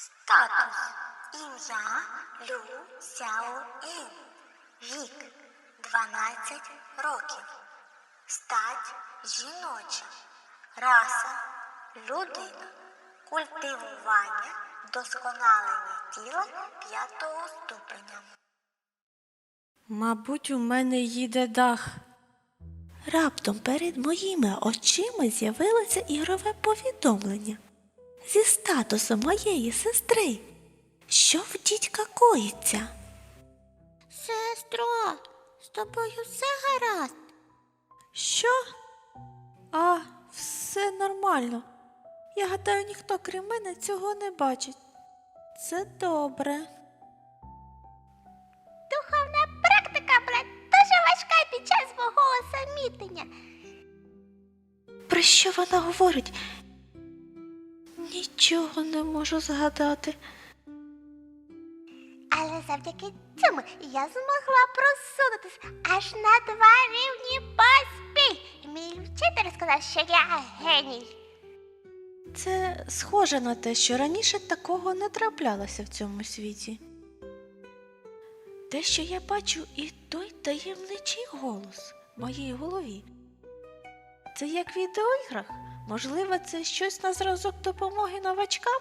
Статус. Ім'я Лю Сяо Ін. Вік 12 років. Стать жіноча. Раса людина. Культивування досконалення тіла п'ятого ступеня. Мабуть, у мене їде дах. Раптом перед моїми очима з'явилося ігрове повідомлення зі статусом моєї сестри. Що в дідька коїться? Сестро, з тобою все гаразд. Що? А, все нормально. Я гадаю, ніхто крім мене цього не бачить. Це добре. Духовна практика була дуже важка під час мого осамітнення. Про що вона говорить? Нічого не можу згадати. Але завдяки цьому я змогла просунутися аж на два рівні поспіль. І мій вчитель сказав, що я геній. Це схоже на те, що раніше такого не траплялося в цьому світі. Те, що я бачу, і той таємничий голос в моїй голові. Це як в відеоіграх. Можливо, це щось на зразок допомоги новачкам?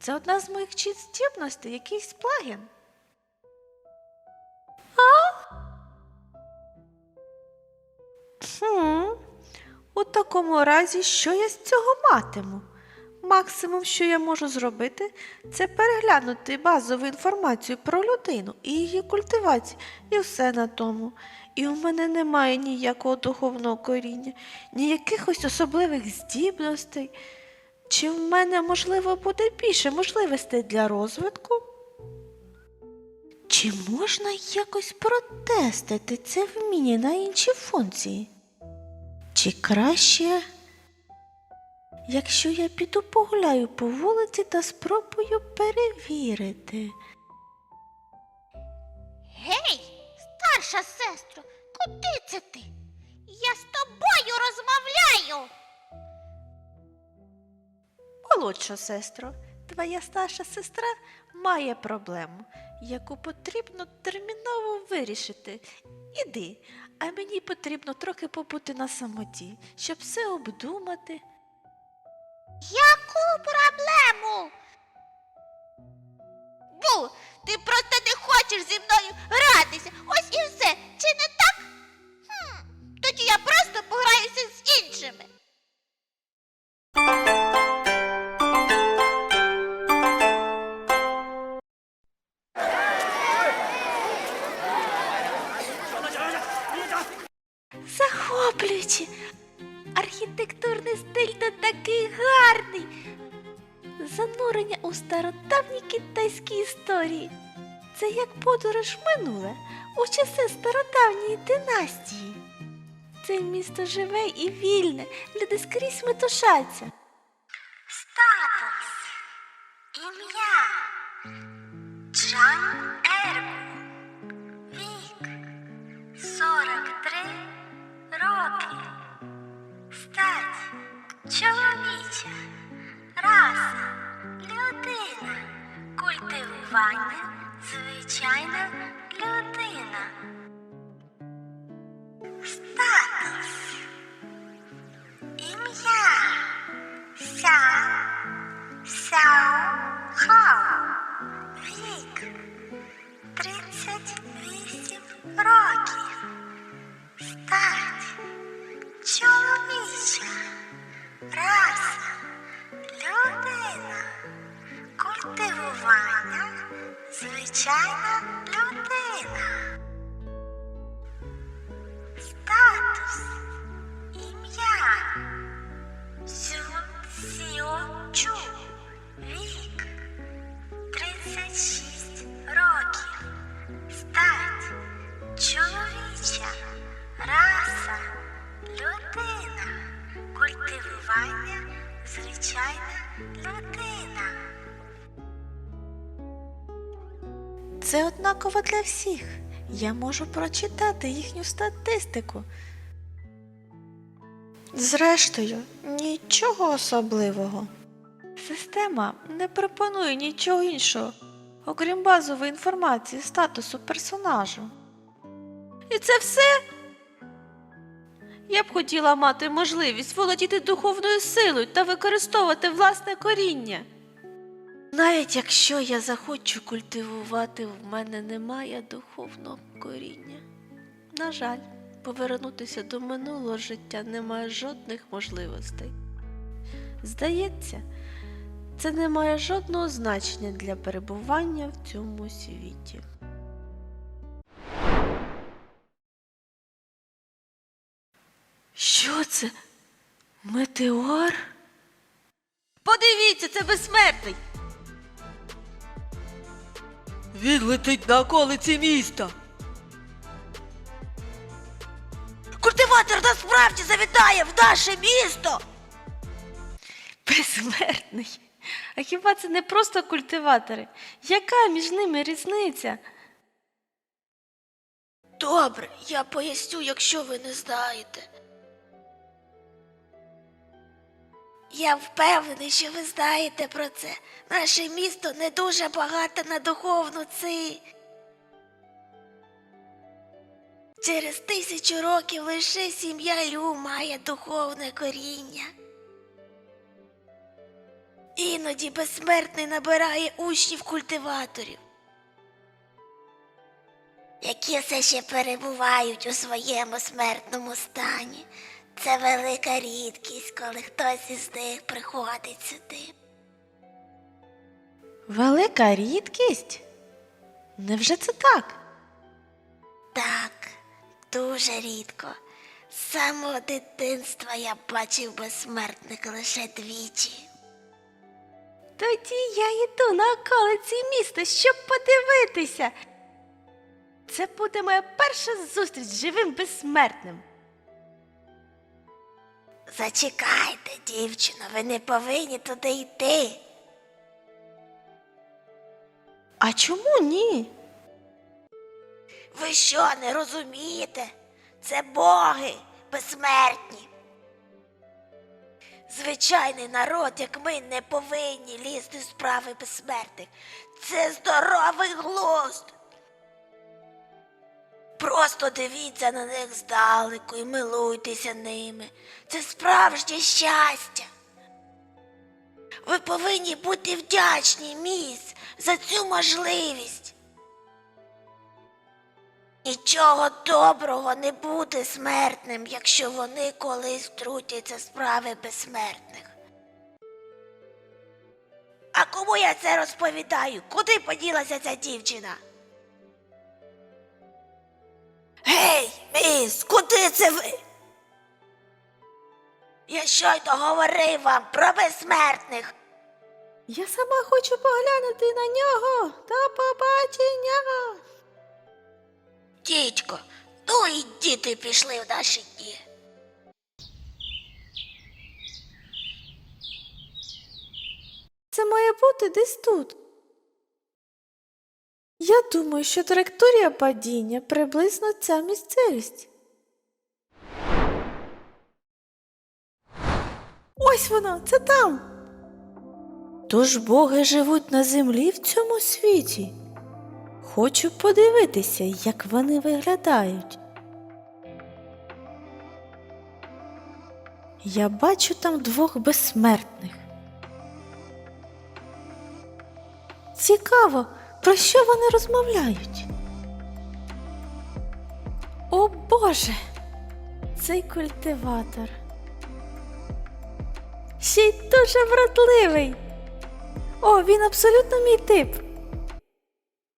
Це одна з моїх чіт здібностей, якийсь плагін. А? Хм. У такому разі, що я з цього матиму? Максимум, що я можу зробити, це переглянути базову інформацію про людину і її культивацію, і все на тому. І у мене немає ніякого духовного коріння, ні якихось особливих здібностей. Чи в мене, можливо, буде більше можливостей для розвитку? Чи можна якось протестити це вміння на інші функції? Чи краще, якщо я піду погуляю по вулиці та спробую перевірити? Гей, старша сестро, куди це ти? Я з тобою розмовляю. Молодша сестро, твоя старша сестра має проблему, яку потрібно терміново вирішити. Іди, а мені потрібно трохи побути на самоті, щоб все обдумати. Яку проблему? Бу, ти просто не хочеш зі мною гратися. Ось і все. Чи не так? Тоді я просто пограюся з іншими. Захоплюючи! Архітектурний стиль тут такий гарний. Занурення у стародавні китайські історії. Це як подорож минуле у часи стародавньої династії. Це місто живе і вільне, люди скрізь метушаться. Статус. Ім'я. Чжан Ербу. Вік. 43 роки. Стать. Чоловіча. Раса. Людина. Культивування. Звичайна людина. Ся. Сяо Хао. Вік 38 років. Стать чоловіча. Раса. Людина. Культивування. Звичайна Звичайна людина. Це однаково для всіх. Я можу прочитати їхню статистику. Зрештою, нічого особливого. Система не пропонує нічого іншого, окрім базової інформації статусу персонажу. І це все. Я б хотіла мати можливість володіти духовною силою та використовувати власне коріння. Навіть якщо я захочу культивувати, в мене немає духовного коріння. На жаль, повернутися до минулого життя немає жодних можливостей. Здається, це не має жодного значення для перебування в цьому світі. Це? Метеор? Подивіться, це безсмертний. Він летить на околиці міста. Культиватор насправді завітає в наше місто. Безсмертний. А хіба це не просто культиватори? Яка між ними різниця? Добре, я поясню, якщо ви не знаєте. Я впевнений, що ви знаєте про це. Наше місто не дуже багато на духовну ци. Через тисячу років лише сім'я Лю має духовне коріння. Іноді безсмертний набирає учнів культиваторів, які все ще перебувають у своєму смертному стані. Це велика рідкість, коли хтось із них приходить сюди. Велика рідкість? Невже це так? Так, дуже рідко. З самого дитинства я бачив безсмертник лише двічі. Тоді я йду на околиці міста, щоб подивитися. Це буде моя перша зустріч з живим безсмертним. Зачекайте, дівчино, ви не повинні туди йти. А чому ні? Ви що, не розумієте? Це боги безсмертні. Звичайний народ, як ми, не повинні лізти в справи безсмертних. Це здоровий глузд. Просто дивіться на них здалеку і милуйтеся ними. Це справжнє щастя. Ви повинні бути вдячні, міс, за цю можливість. Нічого доброго не буде смертним, якщо вони колись втрутяться справи безсмертних. А кому я це розповідаю? Куди поділася ця дівчина? Гей, міс, куди це ви? Я щойно говорив вам про безсмертних. Я сама хочу поглянути на нього та побачення. Дідько, ну і діти пішли в наші дні. Це має бути десь тут. Я думаю, що траєкторія падіння приблизно ця місцевість. Ось воно, це там. Тож боги живуть на землі в цьому світі. Хочу подивитися, як вони виглядають. Я бачу там двох безсмертних. Цікаво, про що вони розмовляють? О Боже, цей культиватор. Ще й дуже вродливий. О, він абсолютно мій тип.